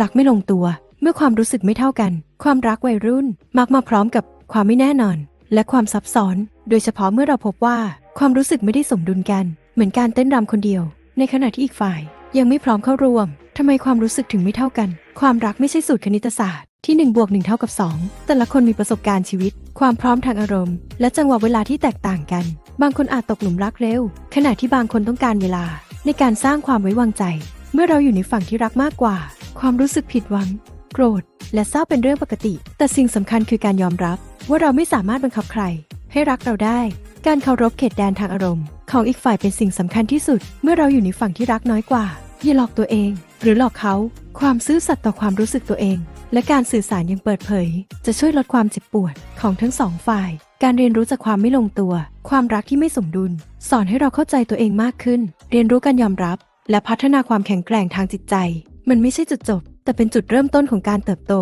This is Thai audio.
รักไม่ลงตัว เมื่อความรู้สึกไม่เท่ากัน ความรักวัยรุ่นมักมาพร้อมกับความไม่แน่นอน และความซับซ้อน โดยเฉพาะเมื่อเราพบว่า ความรู้สึกไม่ได้สมดุลกัน เหมือนการเต้นรำคนเดียว ในขณะที่อีกฝ่าย ยังไม่พร้อมเข้าร่วมทำไมความรู้สึกถึงไม่เท่ากัน ความรักไม่ใช่สูตรคณิตศาสตร์ที่1บวก1เท่ากับ 2 แต่ละคนมีประสบการณ์ชีวิต ความพร้อมทางอารมณ์ และจังหวะเวลาที่แตกต่างกัน บางคนอาจตกหลุมรักเร็ว ขณะที่บางคนต้องการเวลา ในการสร้างความไว้วางใจ เมื่อเราอยู่ในฝั่งที่รักมากกว่า ความรู้สึกผิดหวัง โกรธ และเศร้าเป็นเรื่องปกติ แต่สิ่งสำคัญคือการยอมรับ ว่าเราไม่สามารถบังคับใคร ให้รักเราได้ การเคารพเขตแดนทางอารมณ์ ของอีกฝ่ายเป็นสิ่งสำคัญที่สุด เมื่อเราอยู่ในฝั่งที่รักน้อยกว่าอย่าหลอกตัวเอง หรือหลอกเขา ความซื่อสัตย์ต่อความรู้สึกตัวเอง และการสื่อสารยังเปิดเผย จะช่วยลดความเจ็บปวดของทั้งสองฝ่าย การเรียนรู้จากความไม่ลงตัว ความรักที่ไม่สมดุล สอนให้เราเข้าใจตัวเองมากขึ้น เรียนรู้การยอมรับ และพัฒนาความแข็งแกร่งทางจิตใจ มันไม่ใช่จุดจบ แต่เป็นจุดเริ่มต้นของการเติบโต